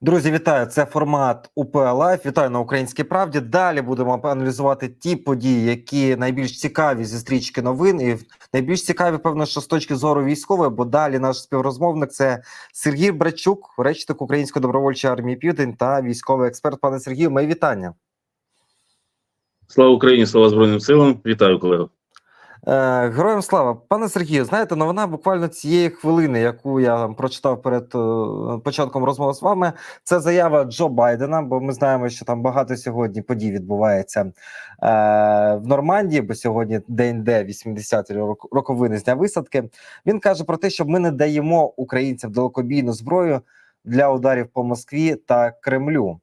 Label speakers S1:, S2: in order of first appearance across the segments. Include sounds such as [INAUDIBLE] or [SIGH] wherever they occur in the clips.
S1: Друзі, вітаю! Це формат УП Лайф. Вітаю на українській правді. Далі будемо аналізувати ті події, які найбільш цікаві зі стрічки новин, і найбільш цікаві, певно, що з точки зору військової, бо далі наш співрозмовник це Сергій Брачук, речник Української добровольчої армії Південь та військовий експерт. Пане Сергію, мої вітання.
S2: Слава Україні, слава Збройним силам. Вітаю, колего.
S1: Е, Героям слава, пане Сергію, знаєте, новина буквально цієї хвилини, яку я прочитав перед е, початком розмови з вами. Це заява Джо Байдена. Бо ми знаємо, що там багато сьогодні подій відбувається е, в Нормандії, бо сьогодні день де 80-ті рок- роковини з дня висадки. Він каже про те, що ми не даємо українцям далекобійну зброю. Для ударів по Москві та Кремлю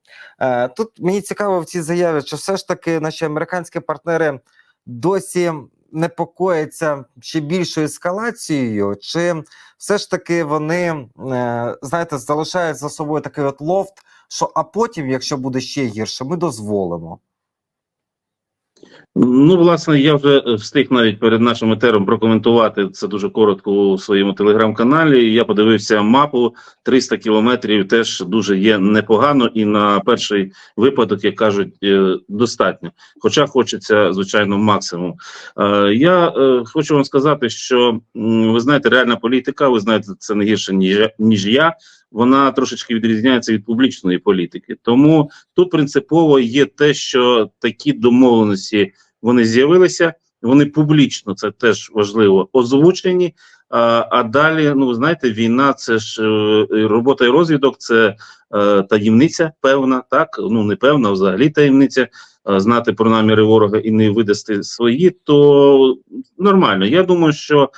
S1: тут мені цікаво в цій заяві, чи все ж таки наші американські партнери досі непокоїться ще більшою ескалацією, чи все ж таки вони е, знаєте залишають за собою такий от лофт, що а потім, якщо буде ще гірше, ми дозволимо.
S2: Ну, власне, я вже е, встиг навіть перед нашим етером прокоментувати це дуже коротко у своєму телеграм-каналі. Я подивився мапу 300 кілометрів. Теж дуже є непогано, і на перший випадок, як кажуть, е, достатньо. Хоча хочеться, звичайно, максимум. Е, Я хочу вам сказати, що ви знаєте, реальна політика, ви знаєте, це не гірше ніж я. Вона трошечки відрізняється від публічної політики. Тому тут принципово є те, що такі домовленості вони з'явилися, вони публічно це теж важливо озвучені. А, а далі, ну знаєте, війна це ж е, робота і розвідок, це е, таємниця певна, так ну не певна, взагалі таємниця. Знати про наміри ворога і не видасти свої, то нормально. Я думаю, що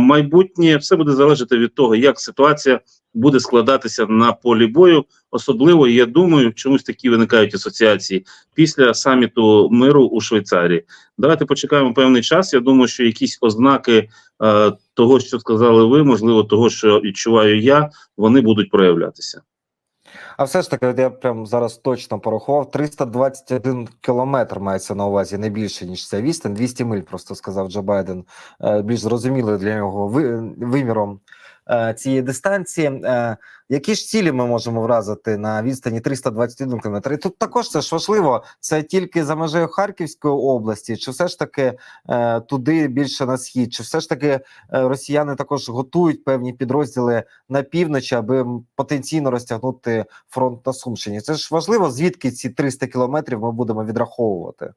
S2: майбутнє все буде залежати від того, як ситуація буде складатися на полі бою. Особливо я думаю, чомусь такі виникають асоціації після саміту миру у Швейцарії. Давайте почекаємо певний час. Я думаю, що якісь ознаки е, того, що сказали ви, можливо, того, що відчуваю я, вони будуть проявлятися.
S1: А все ж таки, я прям зараз точно порахував: 321 кілометр мається на увазі не більше ніж ця відстань. 200 миль, просто сказав Джо Байден. е, Більш зрозуміло для нього ви- виміром цієї дистанції. Е, Які ж цілі ми можемо вразити на відстані 321 кілометр? І тут також це ж важливо. Це тільки за межею Харківської області, чи все ж таки е, туди більше на схід, чи все ж таки е, росіяни також готують певні підрозділи на півночі, аби потенційно розтягнути фронт на Сумщині. Це ж важливо, звідки ці 300 кілометрів ми будемо відраховувати.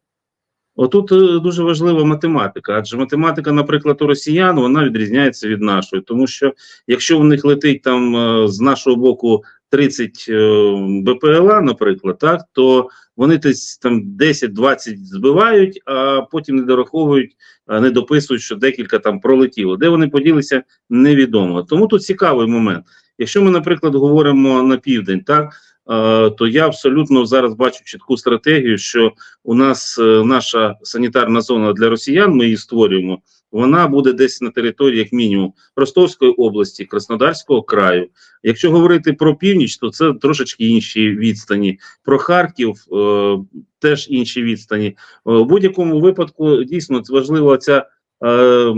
S2: Отут е, дуже важлива математика, адже математика, наприклад, у росіян вона відрізняється від нашої, тому що якщо в них летить там е, з нашого боку 30 е, БПЛА, наприклад, так то вони десь там 10-20 збивають, а потім не дораховують, не дописують, що декілька там пролетіло. Де вони поділися, невідомо. Тому тут цікавий момент. Якщо ми, наприклад, говоримо на південь, так то я абсолютно зараз бачу чітку стратегію, що у нас е, наша санітарна зона для росіян, ми її створюємо. Вона буде десь на території, як мінімум, Ростовської області, Краснодарського краю. Якщо говорити про північ, то це трошечки інші відстані. Про Харків е, теж інші відстані. Е, в будь-якому випадку дійсно важлива ця е,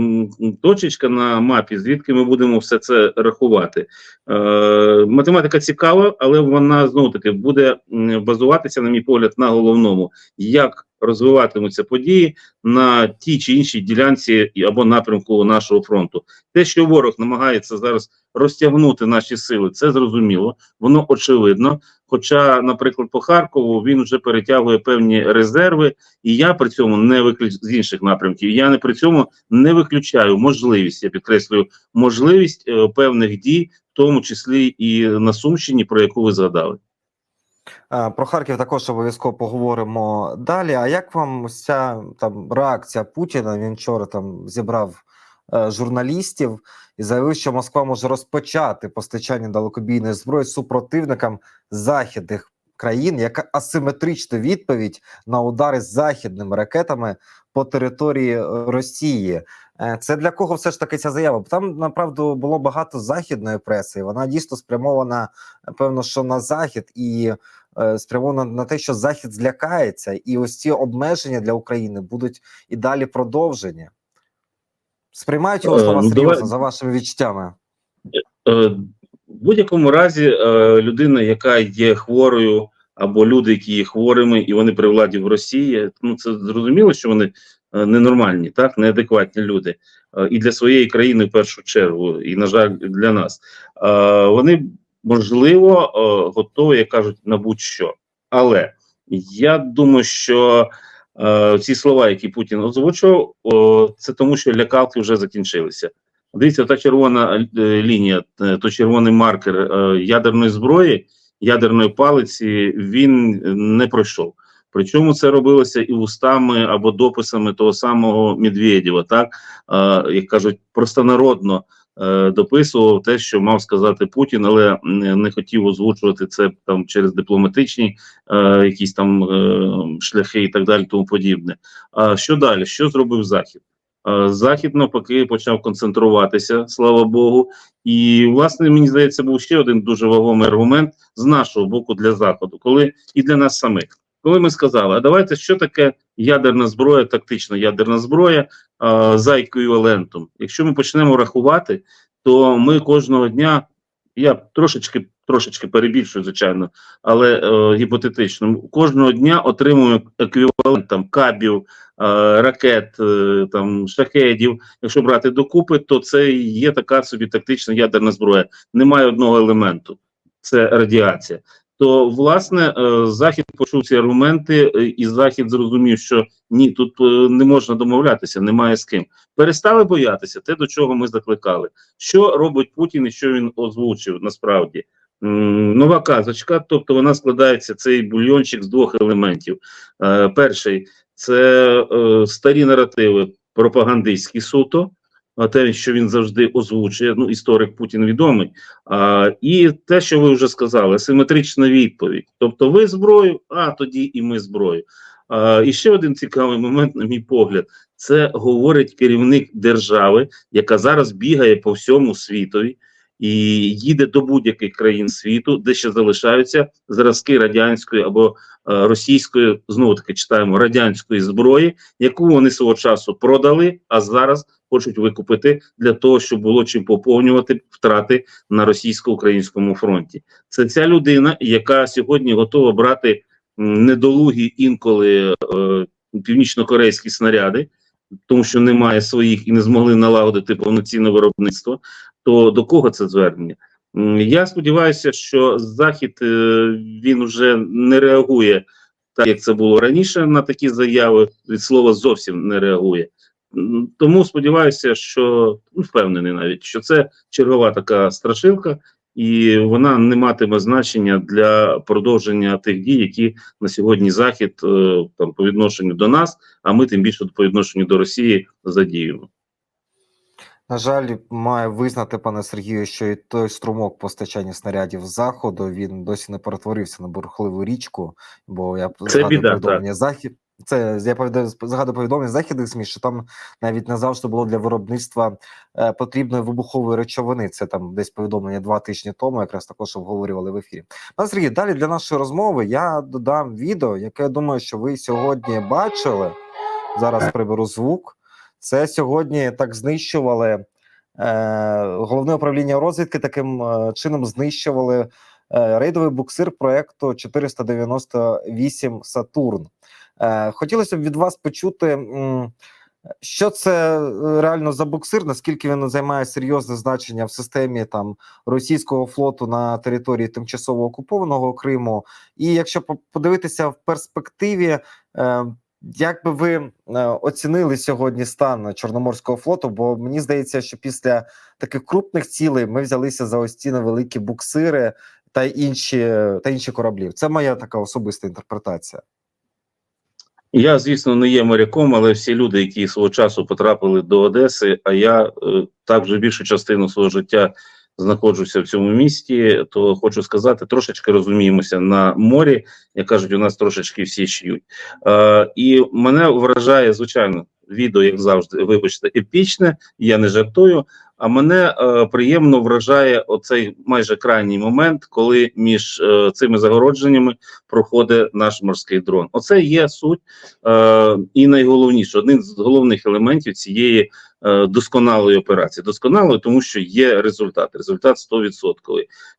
S2: точечка на мапі, звідки ми будемо все це рахувати. Е, математика цікава, але вона знову таки буде базуватися, на мій погляд, на головному, як розвиватимуться події на тій чи іншій ділянці або напрямку нашого фронту. Те, що ворог намагається зараз розтягнути наші сили, це зрозуміло, воно очевидно. Хоча, наприклад, по Харкову він вже перетягує певні резерви, і я при цьому не виключ з інших напрямків. Я не при цьому не виключаю можливість, я підкреслюю, можливість е, певних дій, в тому числі і на Сумщині, про яку ви згадали.
S1: Е, Про Харків також обов'язково поговоримо далі. А як вам ось ця там реакція Путіна? Він вчора там зібрав е, журналістів і заявив, що Москва може розпочати постачання далекобійної зброї супротивникам західних країн, яка асиметрична відповідь на удари західними ракетами по території Росії. Е, Це для кого все ж таки ця заява? Бо там направду було багато західної преси. і Вона дійсно спрямована, певно, що на захід і е, спрямована на те, що захід злякається, і ось ці обмеження для України будуть і далі продовжені. Сприймають його
S2: Е,
S1: слова
S2: ну,
S1: серйозно
S2: давай-
S1: за вашими відчуттями.
S2: Е, В будь-якому разі, людина, яка є хворою, або люди, які є хворими, і вони при владі в Росії, ну це зрозуміло, що вони ненормальні, так, неадекватні люди. Е, і для своєї країни в першу чергу, і, на жаль, для нас. Е, вони, можливо, е, готові, як кажуть, на будь-що. Але я думаю, що е, ці слова, які Путін озвучував, це тому, що лякалки вже закінчилися. Дивіться, та червона е, лінія, е, то червоний маркер е, ядерної зброї, ядерної палиці, він не пройшов. Причому це робилося і устами або дописами того самого Медведєва, так е, як кажуть, простонародно е, дописував те, що мав сказати Путін, але не, хотів озвучувати це там через дипломатичні е, якісь там е, шляхи і так далі, тому подібне. А що далі? Що зробив Захід? Е, Захід навпаки почав концентруватися, слава Богу. І, власне, мені здається, був ще один дуже вагомий аргумент з нашого боку для Заходу, коли і для нас самих. Коли ми сказали, а давайте що таке ядерна зброя, тактична ядерна зброя а, за еквівалентом. Якщо ми почнемо рахувати, то ми кожного дня, я трошечки трошечки перебільшую, звичайно, але е, гіпотетично, кожного дня отримуємо еквівалент там кабів, е, ракет, е, там шахедів. Якщо брати докупи, то це є така собі тактична ядерна зброя. Немає одного елементу це радіація. То власне е, захід почув ці аргументи, е, і захід зрозумів, що ні, тут е, не можна домовлятися, немає з ким. Перестали боятися те, до чого ми закликали. Що робить Путін і що він озвучив насправді? Нова казочка, тобто вона складається цей бульйончик з двох елементів. Перший це старі наративи пропагандистські суто, те, що він завжди озвучує. Ну, історик Путін відомий. А, і те, що ви вже сказали, симетрична відповідь. Тобто, ви зброю, а тоді і ми зброю. А, і ще один цікавий момент, на мій погляд, це говорить керівник держави, яка зараз бігає по всьому світові. І їде до будь-яких країн світу, де ще залишаються зразки радянської або е, російської, знову таки читаємо радянської зброї, яку вони свого часу продали, а зараз хочуть викупити для того, щоб було чим поповнювати втрати на російсько-українському фронті. Це ця людина, яка сьогодні готова брати недолугі інколи е, північно-корейські снаряди, тому що немає своїх і не змогли налагодити повноцінне виробництво. То до кого це звернення? Я сподіваюся, що Захід е, він вже не реагує так, як це було раніше на такі заяви. Від слова зовсім не реагує. Тому сподіваюся, що ну, впевнений навіть, що це чергова така страшилка, і вона не матиме значення для продовження тих дій, які на сьогодні Захід е, там по відношенню до нас, а ми тим більше по відношенню до Росії задіємо.
S1: На жаль, маю визнати, пане Сергію, що і той струмок постачання снарядів з заходу він досі не перетворився на бурхливу річку, бо я
S2: Це біда,
S1: повідомлення захід. Це я згадую повідомлення західних ЗМІ, що там навіть не завжди було для виробництва е, потрібної вибухової речовини. Це там десь повідомлення два тижні тому, якраз також обговорювали в ефірі. Пане Сергій, далі для нашої розмови я додам відео, яке я думаю, що ви сьогодні бачили. Зараз приберу звук. Це сьогодні так знищували е, головне управління розвідки. Таким е, чином знищували е, рейдовий буксир проекту 498 Сатурн. Е, хотілося б від вас почути, що це е, реально за буксир, наскільки він займає серйозне значення в системі там російського флоту на території тимчасово окупованого Криму. І якщо по- подивитися в перспективі. Як би ви е, оцінили сьогодні стан Чорноморського флоту? Бо мені здається, що після таких крупних цілей ми взялися за ось ці невеликі буксири та інші та інші кораблі. Це моя така особиста інтерпретація.
S2: Я, звісно, не є моряком, але всі люди, які свого часу потрапили до Одеси, а я е, так більшу частину свого життя знаходжуся в цьому місті, то хочу сказати, трошечки розуміємося на морі, як кажуть, у нас трошечки всі шиють. Е, і мене вражає, звичайно, відео, як завжди, вибачте, епічне, я не жартую. А мене е, приємно вражає оцей майже крайній момент, коли між е, цими загородженнями проходить наш морський дрон. Оце є суть е, і найголовніше, один з головних елементів цієї е, досконалої операції. Досконалої, тому що є результат. Результат 100%,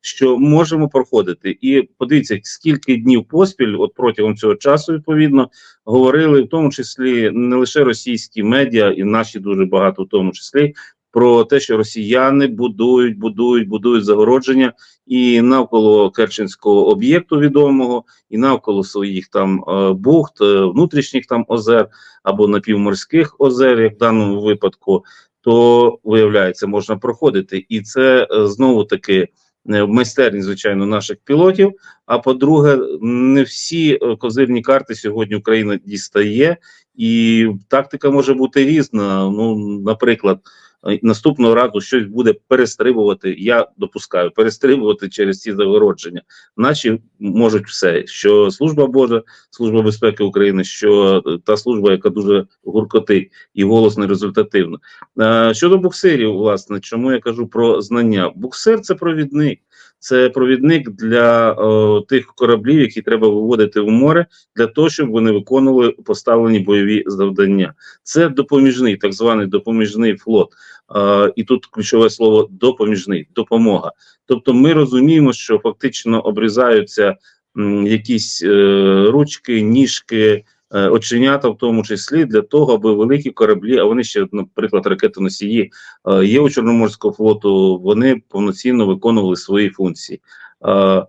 S2: що можемо проходити. І подивіться, скільки днів поспіль, от протягом цього часу, відповідно, говорили, в тому числі не лише російські медіа, і наші дуже багато, в тому числі. Про те, що росіяни будують, будують, будують загородження і навколо Керченського об'єкту відомого, і навколо своїх там е, бухт, е, внутрішніх там озер або напівморських озер, як в даному випадку, то виявляється, можна проходити. І це е, знову таки майстерність, звичайно, наших пілотів. А по-друге, не всі козирні карти сьогодні Україна дістає, і тактика може бути різна. Ну, наприклад. Е, Наступного разу щось буде перестрибувати. Я допускаю перестрибувати через ці загородження. Наші можуть все, що служба Божа, служба безпеки України, що е, та служба, яка дуже гуркотить і голосно результативно. Е, щодо буксирів, власне, чому я кажу про знання? Буксир це провідник. Це провідник для е, тих кораблів, які треба виводити в море, для того, щоб вони виконували поставлені бойові завдання. Це допоміжний, так званий допоміжний флот. Е, і тут ключове слово допоміжний, допомога. Тобто, ми розуміємо, що фактично обрізаються м, якісь е, ручки, ніжки. Е, Оченята, в тому числі для того, аби великі кораблі, а вони ще, наприклад, ракетоносії е, є у Чорноморського флоту, вони повноцінно виконували свої функції. Е,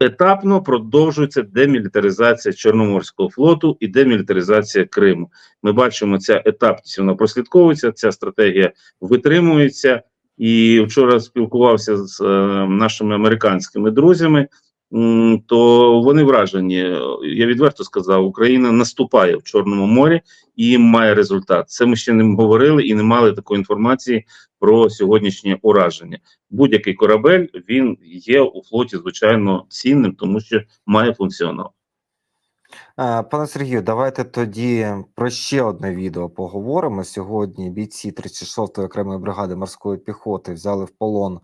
S2: Етапно продовжується демілітаризація Чорноморського флоту і демілітаризація Криму. Ми бачимо, ця етапність вона прослідковується, ця стратегія витримується. І вчора спілкувався з е, нашими американськими друзями. То вони вражені. Я відверто сказав, Україна наступає в Чорному морі і має результат. Це ми ще не говорили і не мали такої інформації про сьогоднішнє ураження. Будь-який корабель він є у флоті, звичайно, цінним, тому що має функціонал.
S1: Пане Сергію, давайте тоді про ще одне відео поговоримо. Сьогодні бійці 36-ї окремої бригади морської піхоти взяли в полон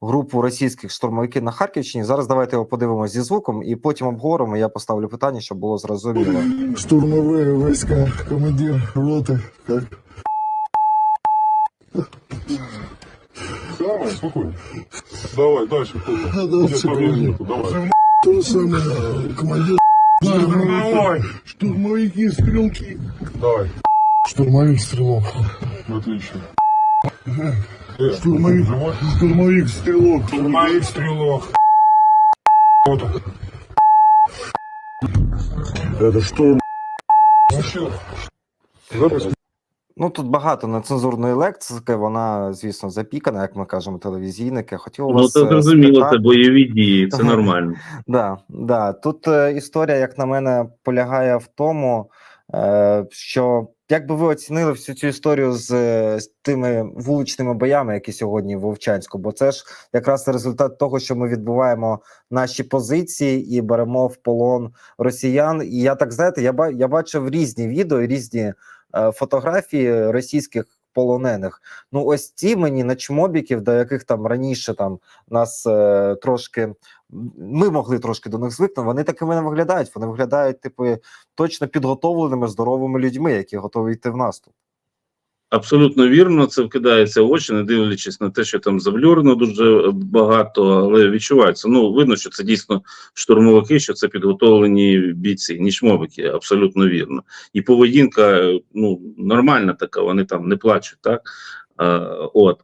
S1: групу російських штурмовиків на Харківщині. Зараз давайте його подивимося зі звуком і потім обговоримо. Я поставлю питання, щоб було зрозуміло. [LAUGHS]
S3: штурмовые войска, командир роты. Как?
S4: Давай, спокойно. Давай, дальше.
S3: А, да,
S4: Нет,
S3: всё
S4: проблем
S3: понятно.
S4: нету, давай.
S3: То же самое, командир.
S4: Давай.
S3: Штурмовики, стрелки.
S4: Давай.
S3: Штурмовик, стрелок.
S4: Отлично.
S3: Штурмовик, штурмовик, стрелок.
S4: Штурмовик, стрелок. Вот он.
S3: Это штурм.
S1: Ну тут багато нецензурної лексики. Вона, звісно, запікана, як ми кажемо, телевізійники. Хотів у
S2: Ну це
S1: е,
S2: зрозуміло, це бойові дії, це нормально. [LAUGHS]
S1: Да, да. Тут е, історія, як на мене, полягає в тому, е, що як би ви оцінили всю цю історію з, е, з тими вуличними боями, які сьогодні в Вовчанську, бо це ж якраз результат того, що ми відбуваємо наші позиції і беремо в полон росіян. І я так знаєте, я я бачив різні відео, різні е, фотографії російських полонених. Ну, ось ці мені начмобіків, до яких там раніше там нас е, трошки ми могли трошки до них звикнути. Вони такими не виглядають. Вони виглядають, типу, точно підготовленими, здоровими людьми, які готові йти в наступ.
S2: Абсолютно вірно, це вкидається в очі, не дивлячись на те, що там заблюрено дуже багато, але відчувається. Ну, видно, що це дійсно штурмовики, що це підготовлені бійці, нічмовики, абсолютно вірно. І поведінка ну, нормальна така, вони там не плачуть, так? Е, от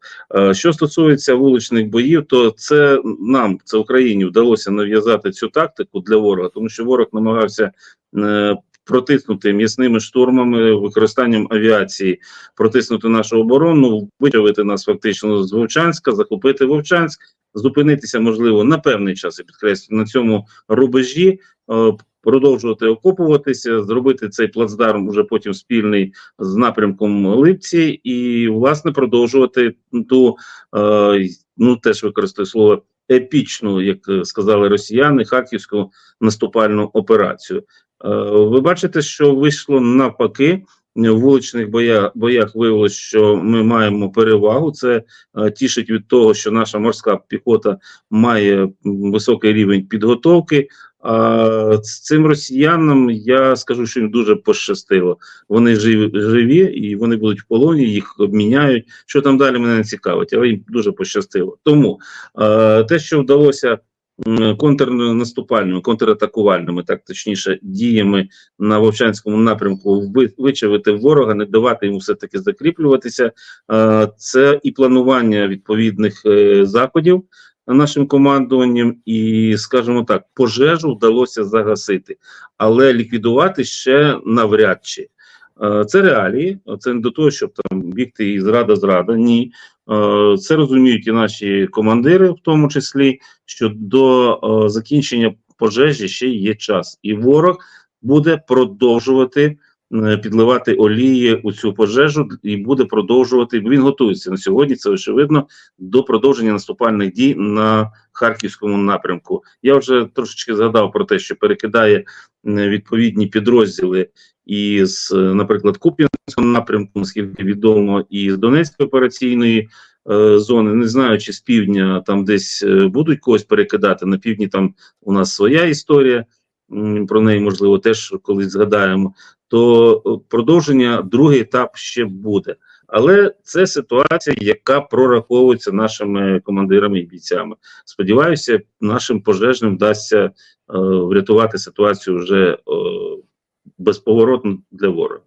S2: що стосується вуличних боїв, то це нам, це Україні, вдалося нав'язати цю тактику для ворога, тому що ворог намагався е, протиснути м'ясними штурмами, використанням авіації, протиснути нашу оборону, витягувати нас фактично з Вовчанська, захопити Вовчанськ, зупинитися можливо на певний час і підкреслю на цьому рубежі. е, Продовжувати окопуватися, зробити цей плацдарм уже потім спільний з напрямком Липці, і власне продовжувати ту е, ну теж використаю слово епічну, як е, сказали росіяни, харківську наступальну операцію. Е, ви бачите, що вийшло навпаки. в вуличних боях, боях виявилось, що ми маємо перевагу. Це е, тішить від того, що наша морська піхота має високий рівень підготовки. А з цим росіянам я скажу, що їм дуже пощастило. Вони живі, живі і вони будуть в полоні, їх обміняють. Що там далі мене не цікавить, але їм дуже пощастило. Тому е, те, що вдалося контрнаступальними, контратакувальними, так точніше, діями на Вовчанському напрямку вичавити ворога, не давати йому все таки закріплюватися. Це і планування відповідних е, заходів нашим командуванням, і скажімо так, пожежу вдалося загасити, але ліквідувати ще навряд чи. Це реалії, це не до того, щоб там бігти і зрада зрада. Ні, це розуміють і наші командири, в тому числі, що до е, закінчення пожежі ще є час, і ворог буде продовжувати е, підливати олії у цю пожежу і буде продовжувати. Він готується на сьогодні. Це очевидно до продовження наступальних дій на харківському напрямку. Я вже трошечки згадав про те, що перекидає е, відповідні підрозділи із, е, наприклад, Куп'янського напрямку, наскільки відомо, і з Донецької операційної е, зони. Не знаю, чи з півдня там десь е, будуть когось перекидати. На півдні там у нас своя історія. Про неї можливо теж колись згадаємо. То е, продовження, другий етап ще буде. Але це ситуація, яка прораховується нашими командирами і бійцями. Сподіваюся, нашим пожежним вдасться е, врятувати ситуацію вже е, безповоротно для ворога.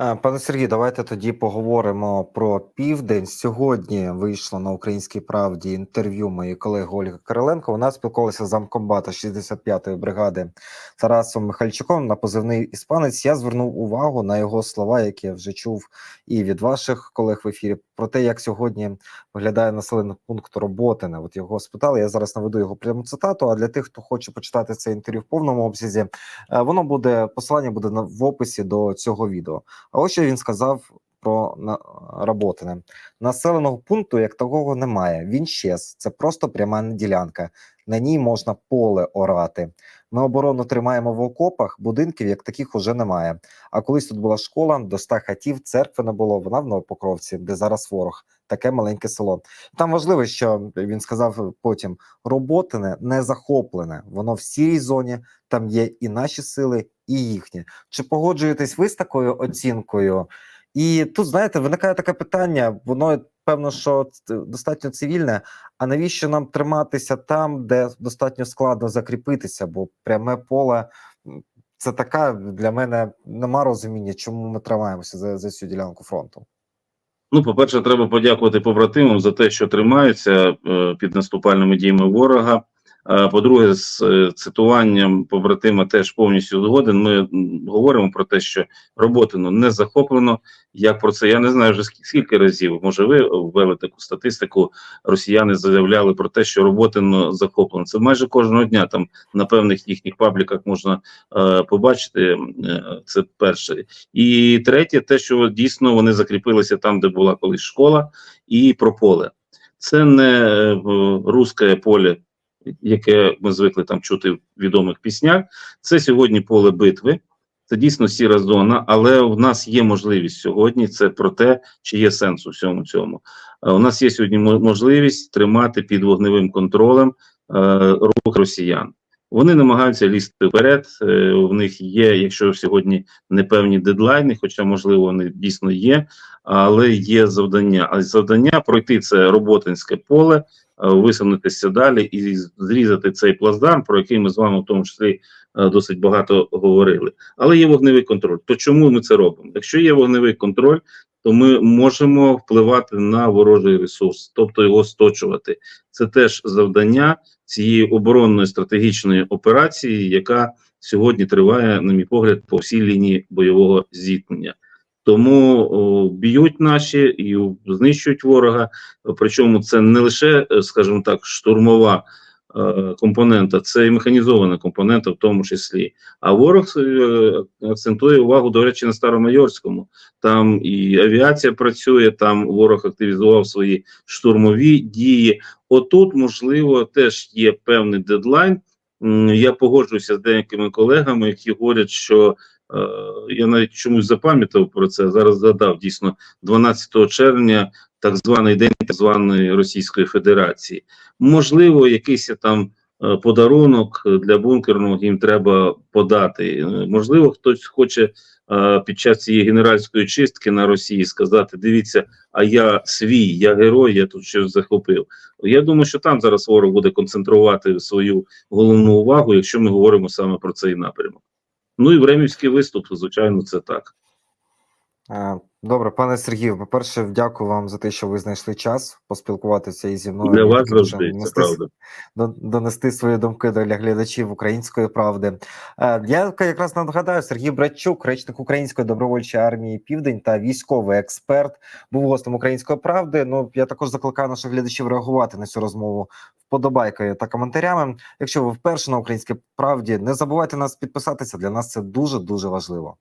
S1: Е, Пане Сергію, давайте тоді поговоримо про південь. Сьогодні вийшло на українській правді інтерв'ю моєї колеги Ольги Кириленко. Вона спілкувалася з замкомбата 65-ї бригади Тарасом Михальчуком на позивний іспанець. Я звернув увагу на його слова, які я вже чув і від ваших колег в ефірі, про те, як сьогодні виглядає населений пункт Роботине. От його спитали. Я зараз наведу його пряму цитату. А для тих, хто хоче почитати це інтерв'ю в повному обсязі, е, воно буде посилання буде в описі до цього відео. А ось що він сказав про Роботине. Населеного пункту як такого немає. Він щез. Це просто пряма ділянка. На ній можна поле орати. Ми оборону тримаємо в окопах, будинків як таких уже немає. А колись тут була школа, до ста хатів, церкви не було. Вона в Новопокровці, де зараз ворог. Таке маленьке село. Там важливо, що він сказав потім: роботине не захоплене. Воно в сірій зоні. Там є і наші сили, і їхні. Чи погоджуєтесь ви з такою оцінкою? І тут, знаєте, виникає таке питання, воно певно, що достатньо цивільне. А навіщо нам триматися там, де достатньо складно закріпитися? Бо пряме поле це така для мене нема розуміння, чому ми тримаємося за, за цю ділянку фронту.
S2: Ну, по-перше, треба подякувати побратимам за те, що тримаються е, під наступальними діями ворога. Е, По-друге, з е, цитуванням побратима теж повністю згоден. Ми говоримо про те, що роботину не захоплено. Як про це я не знаю вже скільки разів. Може, ви ввели таку статистику. Росіяни заявляли про те, що роботино захоплено. Це майже кожного дня. Там на певних їхніх пабліках можна е, побачити. Е, це перше. І третє, те, що дійсно вони закріпилися там, де була колись школа, і про поле. Це не русське поле, яке ми звикли там чути в відомих піснях. Це сьогодні поле битви. Це дійсно сіра зона, але в нас є можливість сьогодні. Це про те, чи є сенс у всьому цьому. Е, У нас є сьогодні можливість тримати під вогневим контролем е, рух росіян. Вони намагаються лізти вперед. е, В них є, якщо сьогодні не певні дедлайни, хоча можливо вони дійсно є, але є завдання. А завдання пройти це роботинське поле, е, висунутися далі і зрізати цей плацдарм, про який ми з вами в тому числі е, досить багато говорили. Але є вогневий контроль. То чому ми це робимо? Якщо є вогневий контроль, то ми можемо впливати на ворожий ресурс, тобто його сточувати. Це теж завдання цієї оборонної стратегічної операції, яка сьогодні триває, на мій погляд, по всій лінії бойового зіткнення. Тому о, б'ють наші і знищують ворога. Причому це не лише, е, скажімо так, штурмова компонента, це і механізована компонента, в тому числі. А ворог е, акцентує увагу, до речі, на Старомайорському. Там і авіація працює, там ворог активізував свої штурмові дії. Отут, можливо, теж є певний дедлайн. Я погоджуюся з деякими колегами, які говорять, що Е, я навіть чомусь запам'ятав про це. Зараз згадав дійсно 12 червня, так званий день так званої Російської Федерації. Можливо, якийсь там е, подарунок для бункерного їм треба подати. Можливо, хтось хоче е, під час цієї генеральської чистки на Росії сказати: дивіться, а я свій, я герой, я тут щось захопив. Я думаю, що там зараз ворог буде концентрувати свою головну увагу, якщо ми говоримо саме про цей напрямок. Ну і времівський виступ, звичайно, це так.
S1: Добре, пане Сергію, по-перше, дякую вам за те, що ви знайшли час поспілкуватися і зі мною.
S2: Для вас завжди це правда.
S1: донести свої думки до глядачів української правди. Е, Я якраз нагадаю, Сергій Братчук, речник Української добровольчої армії Південь та військовий експерт, був гостем української правди. Ну я також закликаю наших глядачів реагувати на цю розмову вподобайкою та коментарями. Якщо ви вперше на українській правді, не забувайте нас підписатися. Для нас це дуже дуже важливо.